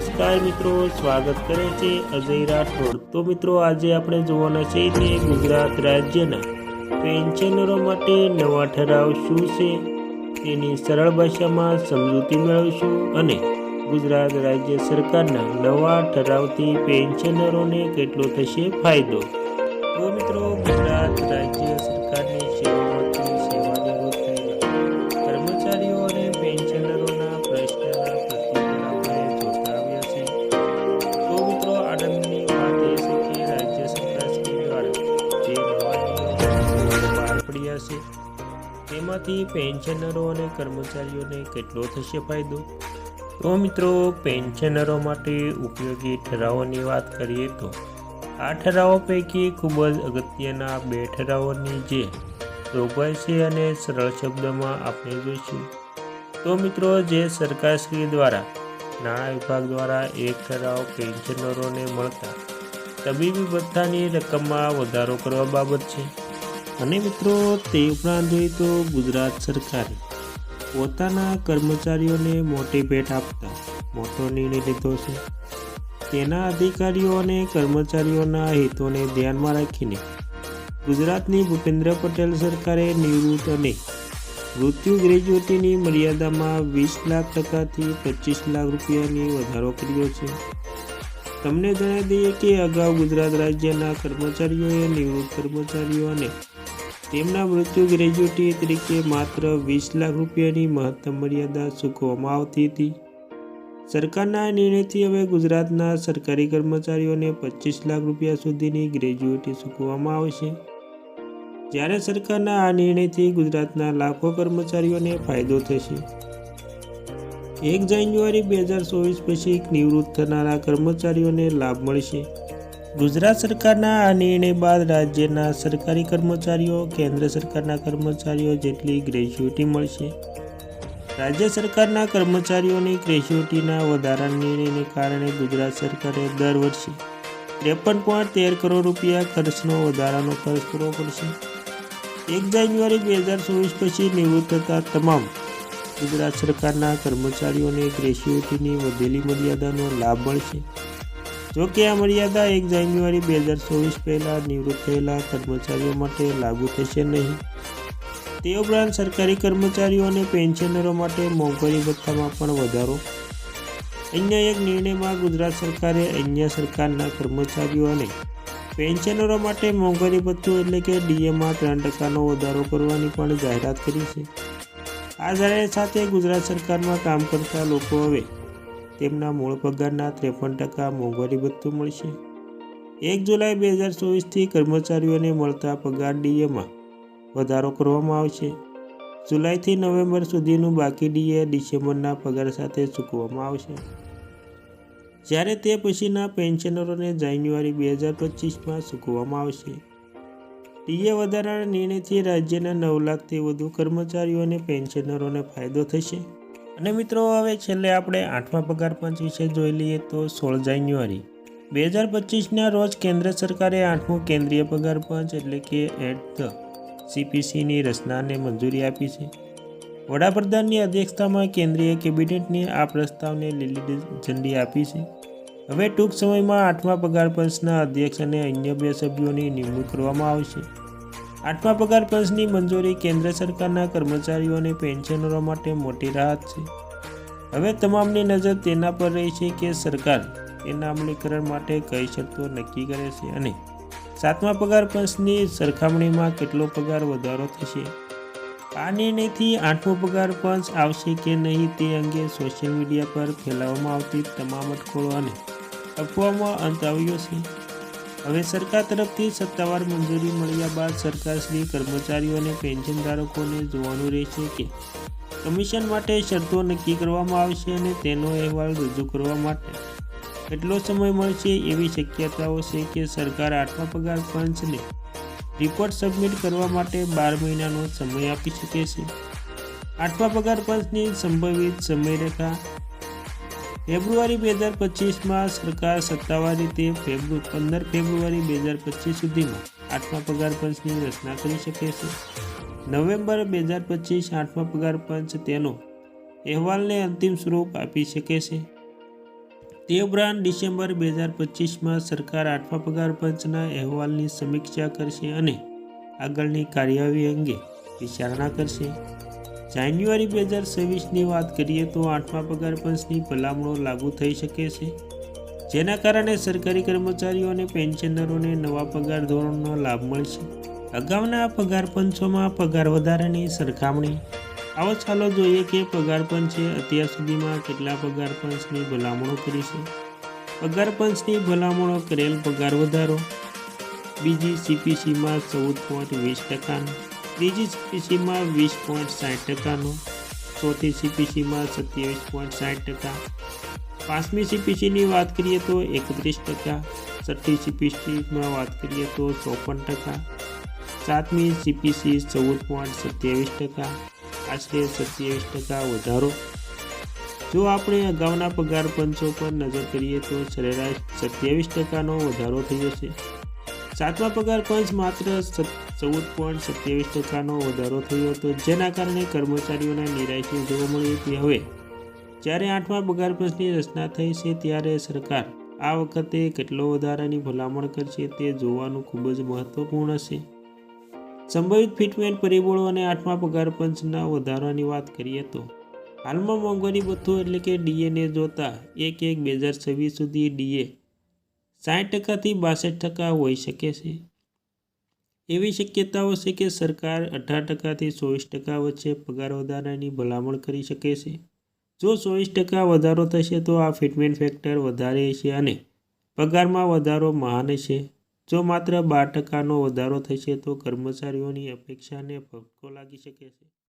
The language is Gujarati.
નમસ્કાર મિત્રો, સ્વાગત કરે છે અજય રાઠોડ. તો મિત્રો, આજે આપણે જોવાના છે કે ગુજરાત રાજ્યના પેન્શનરો માટે નવા ઠરાવ શું છે? તેની સરળ ભાષામાં સમજૂતી મેળવશું અને ગુજરાત રાજ્ય સરકારના નવા ઠરાવથી પેન્શનરોને કેટલો થશે ફાયદો? તો મિત્રો, ગુજરાત રાજ્ય સરકારની સેવામાંથી તેમાંથી પેન્શનરો અને કર્મચારીઓને કેટલો થશે ફાયદો? તો મિત્રો, પેન્શનરો માટે ઉપયોગી ઠરાવોની વાત કરીએ તો, આ ઠરાવો પૈકી ખૂબ જ અગત્યના બે ઠરાવોની જે જોગવાઈ છે અને સરળ શબ્દમાં આપણે જોઈશું. તો મિત્રો, જે સરકારશ્રી દ્વારા, નાણાં વિભાગ દ્વારા એક ઠરાવ પેન્શનરોને મળતા તબીબી ભથ્થાની રકમમાં વધારો કરવા બાબત છે. અને મિત્રો, તે ઉપરાંત જોઈએ તો ગુજરાત સરકારે પોતાના કર્મચારીઓને મોટી ભેટ આપતા મોટો નિર્ણય લીધો છે. તેના અધિકારીઓ અને કર્મચારીઓના હિતોને ધ્યાનમાં રાખીને ગુજરાતની ભૂપેન્દ્ર પટેલ સરકારે નિવૃત્ત અને મૃત્યુ ગ્રેજ્યુએટીની મર્યાદામાં વીસ લાખ ટકાથી પચીસ લાખ રૂપિયાની વધારો કર્યો છે. તમને જણાવી દઈએ કે અગાઉ ગુજરાત રાજ્યના કર્મચારીઓએ નિવૃત્ત કર્મચારીઓ અને તેમના મૃત્યુ ગ્રેજ્યુટી તરીકે માત્ર વીસ લાખ રૂપિયાની મહત્તમ મર્યાદા ચૂકવવામાં આવતી હતી. સરકારના નિર્ણયથી હવે ગુજરાતના સરકારી કર્મચારીઓને પચીસ લાખ રૂપિયા સુધીની ગ્રેજ્યુએટી ચૂકવવામાં આવશે જ્યારે સરકારના આ નિર્ણયથી ગુજરાતના લાખો કર્મચારીઓને ફાયદો થશે. એક જાન્યુઆરી બે હજાર ચોવીસ પછી નિવૃત્ત થનારા કર્મચારીઓને લાભ મળશે. ગુજરાત સરકારના આ નિર્ણય બાદ રાજ્યના સરકારી કર્મચારીઓ, કેન્દ્ર સરકારના કર્મચારીઓ જેટલી ગ્રેજ્યુટી મળશે. રાજ્ય સરકારના કર્મચારીઓની ગ્રેજ્યુટીના વધારાના નિર્ણયને કારણે ગુજરાત સરકારે દર વર્ષે ત્રેપન પોઈન્ટ તેર કરોડ રૂપિયા ખર્ચનો વધારાનો ખર્ચ કરવો પડશે એક જાન્યુઆરી બે હજાર ચોવીસ પછી નિવૃત્ત થતા તમામ ગુજરાત સરકારના કર્મચારીઓને ગ્રેજ્યુટીની વધેલી મર્યાદાનો લાભ મળશે. જો કે આ મર્યાદા એક જાન્યુઆરી બે હજાર ચોવીસ પહેલાં નિવૃત્ત થયેલા કર્મચારીઓ માટે લાગુ થશે નહીં. તે ઉપરાંત સરકારી કર્મચારીઓ અને પેન્શનરો માટે મોંઘવારી ભથ્થામાં પણ વધારો. અન્ય એક નિર્ણયમાં ગુજરાત સરકારે અન્ય સરકારના કર્મચારીઓ અને પેન્શનરો માટે મોંઘવારી ભથ્થું એટલે કે ડીએમાં ત્રણ ટકાનો વધારો કરવાની પણ જાહેરાત કરી છે. આ જાહેરાત સાથે ગુજરાત સરકારમાં કામ કરતા લોકો હવે તેમના મૂળ પગારના ત્રેપન ટકા મોંઘવારી ભથ્થું મળશે. એક જુલાઈ બે હજાર ચોવીસથી કર્મચારીઓને મળતા પગાર ડીએમાં વધારો કરવામાં આવશે. જુલાઈથી નવેમ્બર સુધીનું બાકી ડીએ ડિસેમ્બરના પગાર સાથે ચૂકવવામાં આવશે. જ્યારે તે પછીના પેન્શનરોને જાન્યુઆરી બે હજાર પચીસમાં ચૂકવવામાં આવશે. ડીએ વધારાના નિર્ણયથી રાજ્યના નવ લાખથી વધુ કર્મચારીઓ અને પેન્શનરોને ફાયદો થશે. અને મિત્રો, હવે છેલ્લે આપણે આઠમા પગાર પંચ વિશે જોઈ લઈએ તો સોળ જાન્યુઆરી. બે હજાર પચીસના રોજ કેન્દ્ર સરકારે આઠમું કેન્દ્રીય પગાર પંચ એટલે કે એટ ધ સીપીસીની રચનાને મંજૂરી આપી છે. વડાપ્રધાનની અધ્યક્ષતામાં કેન્દ્રીય કેબિનેટને આ પ્રસ્તાવને લીલી ઝંડી આપી છે. હવે ટૂંક સમયમાં આઠમા પગાર પંચના અધ્યક્ષ અને અન્ય બે સભ્યોની નિમણૂક કરવામાં આવશે. આઠમા પગાર પંચની મંજૂરી કેન્દ્ર સરકારના કર્મચારીઓને પેન્શનરો માટે મોટી રાહત છે. હવે તમામની નજર તેના પર રહી છે કે સરકાર તેના અમલીકરણ માટે કઈ શરતો નક્કી કરે છે અને સાતમા પગાર પંચની સરખામણીમાં કેટલો પગાર વધારો થશે? આ નિર્ણયથી આઠમો પગાર પંચ આવશે કે નહીં તે અંગે સોશિયલ મીડિયા પર ફેલાવવામાં આવતી તમામ અટકળો અને અફવામાં અંત આવ્યો છે. હવે સરકાર તરફથી સત્તાવાર મંજૂરી મળ્યા બાદ સરકારશ્રી કર્મચારીઓ અને પેન્શન ધારકોને જોવાનું રહેશે કે કમિશન માટે શરતો નક્કી કરવામાં આવશે અને તેનો અહેવાલ રજૂ કરવા માટે કેટલો સમય મળશે એવી શક્યતાઓ છે કે સરકાર આઠમા પગાર પંચને રિપોર્ટ સબમિટ કરવા માટે બાર મહિનાનો સમય આપી શકે છે. આઠમા પગાર પંચની સંભવિત સમયરેખા ફેબ્રુઆરી બે હજાર પચીસમાં સરકાર સત્તાવાર રીતે ફેબ્રુ પંદર ફેબ્રુઆરી બે હજાર પચીસ સુધીમાં આઠમા પગાર પંચની રચના કરી શકે છે. નવેમ્બર બે હજાર પચીસ આઠમા પગાર પંચ તેનો અહેવાલને અંતિમ સ્વરૂપ આપી શકે છે. તે ઉપરાંત ડિસેમ્બર બે હજાર પચીસમાં સરકાર આઠમા પગાર પંચના અહેવાલની સમીક્ષા કરશે અને આગળની કાર્યવાહી અંગે વિચારણા કરશે. જાન્યુઆરી બે હજાર છવ્વીસની વાત કરીએ તો આઠમા પગાર પંચની ભલામણો લાગુ થઈ શકે છે. જેના કારણે સરકારી કર્મચારીઓ અને પેન્શનરોને નવા પગાર ધોરણનો લાભ મળશે. અગાઉના પગાર પંચોમાં પગાર વધારાની સરખામણી. આવો ચાલો જોઈએ કે પગાર પંચે અત્યાર સુધીમાં કેટલા પગાર પંચની ભલામણો કરી છે. પગાર ભલામણો કરેલ પગાર વધારો. બીજી સીપીસીમાં ચૌદ પોઈન્ટ વીસ ટકાનો. ત્રીજી સીપીસીમાં વીસ પોઈન્ટ સાઠ ટકાનો, ચોથી સીપીસીમાં સત્યાવીસ પોઈન્ટ સાઠ ટકા, પાંચમી સીપીસીની વાત કરીએ તો એકત્રીસ ટકા, છઠ્ઠી સીપીસીમાં વાત કરીએ તો ચોપન ટકા, સાતમી સીપીસી ચૌદ પોઈન્ટ સત્યાવીસ ટકા, આશરે સત્યાવીસ ટકા વધારો. જો આપણે અગાઉના પગાર પંચો પર નજર કરીએ તો સરેરાશ સત્યાવીસ ટકાનો વધારો થયો છે. સાતમા પગાર પંચ માત્ર ચૌદ પોઈન્ટ સત્યાવીસ ટકાનો વધારો થયો હતો. જેના કારણે કર્મચારીઓને નિરાશી જોવા મળી હતી. હવે, જ્યારે આઠમા પગાર પંચની રચના થઈ છે, ત્યારે સરકાર આ વખતે કેટલો વધારાની ભલામણ કરશે તે જોવાનું ખૂબ જ મહત્વપૂર્ણ છે. સંભવિત ફિટમેન્ટ પરિબળો અને આઠમા પગાર પંચના વધારાની વાત કરીએ તો, હાલમાં મોંઘવારી ભથ્થું એટલે કે ડીએને જોતા એક એક બે હજાર છવ્વીસ સુધી ડીએ સાઠ ટકાથી બાસઠ ટકા હોઈ શકે છે. એવી શક્યતાઓ છે કે સરકાર અઢાર ટકાથી ચોવીસ ટકા વચ્ચે પગાર વધારાની ભલામણ કરી શકે છે? જો ચોવીસ ટકા વધારો થશે તો આ ફિટમેન્ટ ફેક્ટર વધારે છે અને પગારમાં વધારો મહાન છે. જો માત્ર બાર ટકાનો વધારો થશે તો કર્મચારીઓની અપેક્ષાને ફટકો લાગી શકે છે.